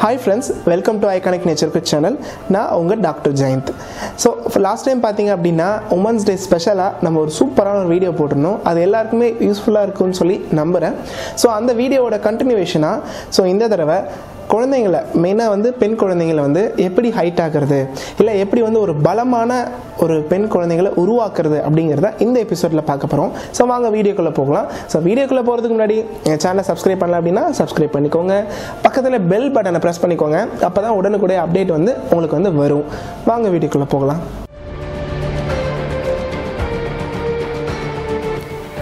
Hi friends welcome to iconic nature good channel நான் உங்கள் doctor Jayanth so last time பார்த்தீங்க அப்படின்னா women's day ஸ்பெஷலாக நம்ம ஒரு சூப்பரான ஒரு வீடியோ போட்டிருந்தோம். அது எல்லாருக்குமே யூஸ்ஃபுல்லாக இருக்கும்னு சொல்லி நம்புகிறேன் ஸோ அந்த வீடியோவோட கண்டினியூவேஷனாக ஸோ இந்த தடவை குழந்தைங்களை மெயினாக வந்து பெண் குழந்தைங்களை வந்து எப்படி ஹைட் ஆகிறது இல்லை எப்படி வந்து ஒரு பலமான ஒரு பெண் குழந்தைங்களை உருவாக்குறது அப்படிங்கிறத இந்த எபிசோடில் பார்க்க போகிறோம் ஸோ வாங்க வீடியோக்குள்ளே போகலாம். ஸோ வீடியோக்குள்ளே போகிறதுக்கு முன்னாடி என் சேனலை சப்ஸ்கிரைப் பண்ணல அப்படின்னா சப்ஸ்கிரைப் பண்ணிக்கோங்க. பக்கத்தில் பெல் பட்டனை ப்ரெஸ் பண்ணிக்கோங்க. அப்போ தான் உடனுக்குடைய அப்டேட் வந்து உங்களுக்கு வந்து வரும். வாங்க வீடியோக்குள்ளே போகலாம்.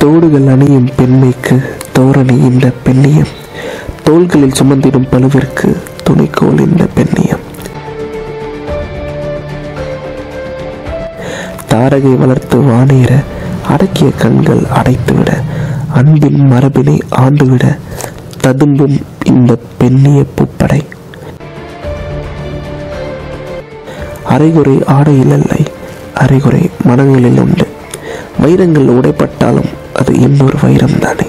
தோடுகள் அணியும் பெண்மைக்கு தோரணி இந்த பெண்ணியம் தோள்களில் சுமந்திடும் பழுவிற்கு துணைக்கோல் இந்த பெண்ணியம். தாரகை வளர்த்து வானேற அடக்கிய கண்கள் அடைத்துவிட அன்பின் மரபினை ஆண்டுவிட ததும்பும் இந்த பெண்ணிய பூப்படை. அரைகுறை ஆடையில் இல்லை அரைகுறை மனங்களில் உண்டு. வைரங்கள் உடைப்பட்டாலும் அது இன்னொரு வைரம் தானே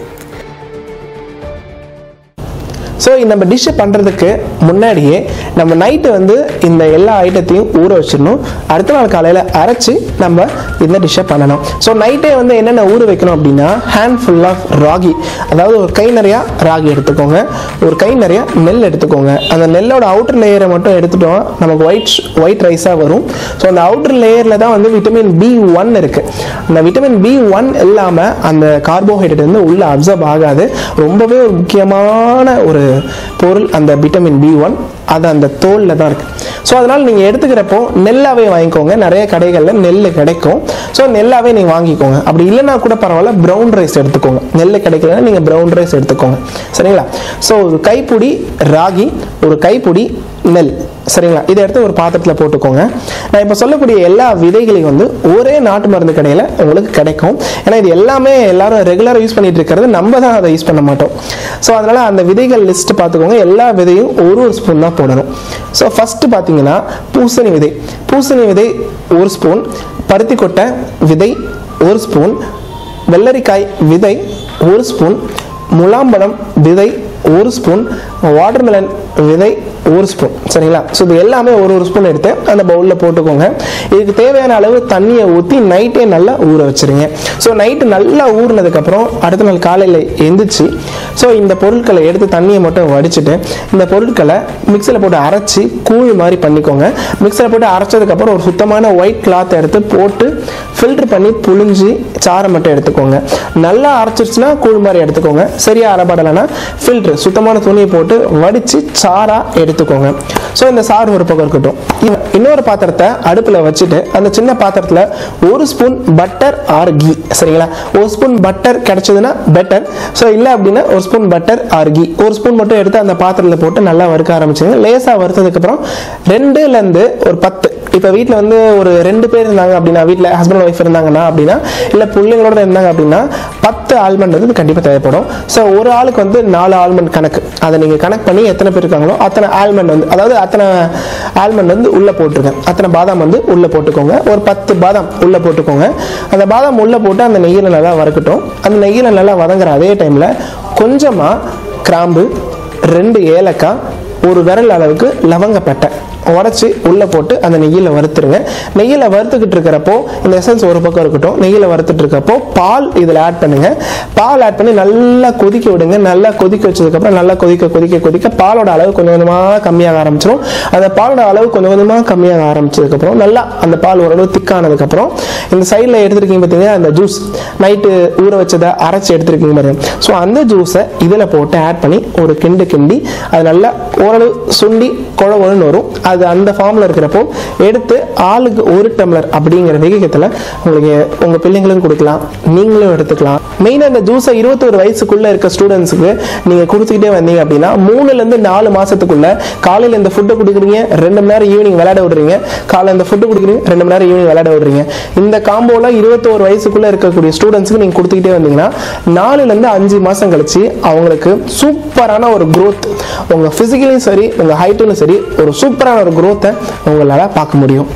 ஸோ நம்ம டிஷ்ஷை பண்ணுறதுக்கு முன்னாடியே நம்ம நைட்டு வந்து இந்த எல்லா ஐட்டத்தையும் ஊற வச்சிடணும். அடுத்த நாள் காலையில் அரைச்சி நம்ம இந்த டிஷ்ஷை பண்ணணும். ஸோ நைட்டே வந்து என்னென்ன ஊற வைக்கணும் அப்படின்னா ஹேண்ட் ஃபுல் ஆஃப் ராகி. அதாவது ஒரு கை நிறையா ராகி எடுத்துக்கோங்க. ஒரு கை நிறையா நெல் எடுத்துக்கோங்க. அந்த நெல்லோட அவுட்டர் லேயரை மட்டும் எடுத்துட்டோம் நமக்கு ஒயிட் ஒயிட் ரைஸாக வரும். ஸோ அந்த அவுட்டர் லேயரில் தான் வந்து விட்டமின் பி ஒன் இருக்குது அந்த விட்டமின் பி ஒன் இல்லாமல் அந்த கார்போஹைட்ரேட் வந்து உள்ளே அப்சர்வ் ஆகாது. ரொம்பவே ஒரு முக்கியமான ஒரு பொருள் அந்த விட்டமின் பி ஒன் அது அந்த தோலில் தான் இருக்குது ஸோ அதனால் நீங்கள் எடுத்துக்கிறப்போ நெல்லாவே வாங்கிக்கோங்க. நிறைய கடைகளில் நெல் கிடைக்கும். ஸோ நெல்லாவே நீங்கள் வாங்கிக்கோங்க. அப்படி இல்லைன்னா கூட பரவாயில்ல ப்ரௌன் ரைஸ் எடுத்துக்கோங்க. நெல் கிடைக்கலன்னா நீங்கள் ப்ரௌன் ரைஸ் எடுத்துக்கோங்க. சரிங்களா? ஸோ ஒரு கைப்பிடி ராகி ஒரு கைப்பிடி நெல் சரிங்களா? இதை எடுத்து ஒரு பாத்திரத்தில் போட்டுக்கோங்க. நான் இப்போ சொல்லக்கூடிய எல்லா விதைகளையும் வந்து ஒரே நாட்டு மருந்து கடையில் உங்களுக்கு கிடைக்கும். ஏன்னா இது எல்லாமே எல்லாரும் ரெகுலராக யூஸ் பண்ணிட்டு இருக்கிறது நம்ம தான் அதை யூஸ் பண்ண மாட்டோம். ஸோ அதனால் அந்த விதைகள் லிஸ்ட்டு பார்த்துக்கோங்க எல்லா விதையும் ஒரு ஒரு ஸ்பூன் தான் போடணும். ஸோ ஃபஸ்ட்டு பார்த்தீங்கன்னா பூசணி விதை. பூசணி விதை ஒரு ஸ்பூன் பருத்தி கொட்டை விதை ஒரு ஸ்பூன் வெள்ளரிக்காய் விதை ஒரு ஸ்பூன் முலாம்பழம் விதை ஒரு ஸ்பூன் வாட்டர்மெலன் விதை ஒரு ஸ்பூன் சரிங்களா? ஸோ இது எல்லாமே ஒரு ஒரு ஸ்பூன் எடுத்து அந்த பவுலில் போட்டுக்கோங்க. இதுக்கு தேவையான அளவு தண்ணியை ஊற்றி நைட்டே நல்லா ஊற வச்சுருங்க. ஸோ நைட்டு நல்லா ஊறினதுக்கப்புறம் அடுத்த நாள் காலையில் எந்திரிச்சு ஸோ இந்த பொருட்களை எடுத்து தண்ணியை மட்டும் வடிச்சிட்டு இந்த பொருட்களை மிக்சியில் போட்டு அரைச்சி கூழ் மாதிரி பண்ணிக்கோங்க. மிக்சியில் போட்டு அரைச்சதுக்கப்புறம் ஒரு சுத்தமான ஒயிட் கிளாத் எடுத்து போட்டு ஃபில்டர் பண்ணி புழிஞ்சு சாரை மட்டும் எடுத்துக்கோங்க. நல்லா அரைச்சிருச்சுன்னா கூழ் மாதிரி எடுத்துக்கோங்க. சரியாக அரைப்படலைன்னா ஃபில்டர் சுத்தமான துணியை போட்டு வடித்து சாராக எடுத்து எடுத்துக்கோங்க. ஸோ இந்த சாறு ஒரு பக்கம் இருக்கட்டும். இன்னொரு பாத்திரத்தை அடுப்பில் வச்சுட்டு அந்த சின்ன பாத்திரத்தில் ஒரு ஸ்பூன் பட்டர் ஆர் கீ சரிங்களா? ஒரு ஸ்பூன் பட்டர் கிடைச்சதுன்னா பெட்டர் ஸோ இல்லை அப்படின்னா ஒரு ஸ்பூன் பட்டர் ஆர் கீ ஒரு ஸ்பூன் மட்டும் எடுத்து அந்த பாத்திரத்தில் போட்டு நல்லா வறுக்க ஆரம்பிச்சுங்க. லேசாக வறுத்ததுக்கப்புறம் ரெண்டுலேருந்து ஒரு பத்து இப்போ வீட்டில் வந்து ஒரு ரெண்டு பேர் இருந்தாங்க அப்படின்னா வீட்டில் ஹஸ்பண்ட் ஒய்ஃப் இருந்தாங்கன்னா அப்படின்னா இல்லை பிள்ளைங்களோட இருந்தாங்க அப்படின்னா பத்து ஆல்மண்ட் வந்து கண்டிப்பாக தேவைப்படும். ஸோ ஒரு ஆளுக்கு வந்து நாலு ஆல்மண்ட் கணக்கு. அதை நீங்கள் கணக்கு பண்ணி எத்தனை பேர் இருக்காங்களோ அத்தனை ஆல்மண்ட் வந்து அதாவது அத்தனை ஆல்மண்ட் வந்து உள்ளே போட்டிருக்கேன். அத்தனை பாதாம் வந்து உள்ளே போட்டுக்கோங்க. ஒரு பத்து பாதாம் உள்ளே போட்டுக்கோங்க. அந்த பாதாம் உள்ளே போட்டு அந்த நெய்யில் நல்லா வறுக்கட்டும். அந்த நெய்யில் நல்லா வதங்குற அதே டைமில் கொஞ்சமாக கிராம்பு ரெண்டு ஏலக்காய் ஒரு விரல் அளவுக்கு லவங்கப்பட்டை. உடச்சி உள்ளே போட்டு அந்த நெய்யில் வறுத்துருங்க. நெய்யில் வறுத்துக்கிட்டு இருக்கிறப்போ இந்த எசன்ஸ் ஒரு பக்கம் இருக்கட்டும் நெய்யில் வறுத்துட்டு இருக்கப்போ பால் இதில் ஆட் பண்ணுங்கள் பால் ஆட் பண்ணி நல்லா கொதிக்க விடுங்க. நல்லா கொதிக்க வச்சதுக்கப்புறம் நல்லா கொதிக்க கொதிக்க கொதிக்க பாலோட அளவு கொஞ்சம் கொஞ்சமாக கம்மியாக ஆரம்பிச்சிடும் அந்த பாலோட அளவு கொஞ்சம் கொஞ்சமாக கம்மியாக ஆரம்பிச்சதுக்கப்புறம் நல்லா அந்த பால் ஓரளவு திக்கானதுக்கப்புறம் இந்த சைடில் எடுத்துருக்கீங்க பார்த்தீங்கன்னா அந்த ஜூஸ் நைட்டு ஊற வச்சதை அரைச்சி எடுத்துருக்கீங்க பாருங்க. ஸோ அந்த ஜூஸை இதில் போட்டு ஆட் பண்ணி ஒரு கிண்டு கிண்டி அது நல்லா ஓரளவு சுண்டி குழவுன்னு வரும். அது அந்த ஃபார்மில் இருக்கிறப்போ எடுத்து ஆளுக்கு ஒரு டம்ளர் அப்படிங்கிற விகிதத்தில் உங்களுக்கு உங்கள் பிள்ளைங்களும் கொடுக்கலாம் நீங்களும் எடுத்துக்கலாம். மெயினாக இந்த ஜூஸை இருபத்தொரு வயசுக்குள்ளே இருக்க ஸ்டூடெண்ட்ஸுக்கு நீங்கள் கொடுத்துக்கிட்டே வந்தீங்க அப்படின்னா மூணுலேருந்து நாலு மாதத்துக்குள்ளே காலையில் இந்த ஃபுட்டை கொடுக்குறீங்க ரெண்டு மணி நேரம் ஈவினிங் விளையாட விடுறீங்க காலையில் இந்த ஃபுட்டு கொடுக்குறீங்க ரெண்டு மணி நேரம் ஈவினிங் விளையாட விடுறீங்க. இந்த காம்போவில் இருபத்தோரு வயசுக்குள்ளே இருக்கக்கூடிய ஸ்டூடெண்ட்ஸுக்கு நீங்கள் கொடுத்துக்கிட்டே வந்தீங்கன்னா நாலுலேருந்து அஞ்சு மாதம் கழிச்சு அவங்களுக்கு சூப்பரான ஒரு க்ரோத் உங்கள் ஃபிசிக்கலையும் சரி உங்கள் ஹைட்டும் சரி ஒரு சூப்பரான ஒரு குரோத்தை உங்களால் பார்க்க முடியும்.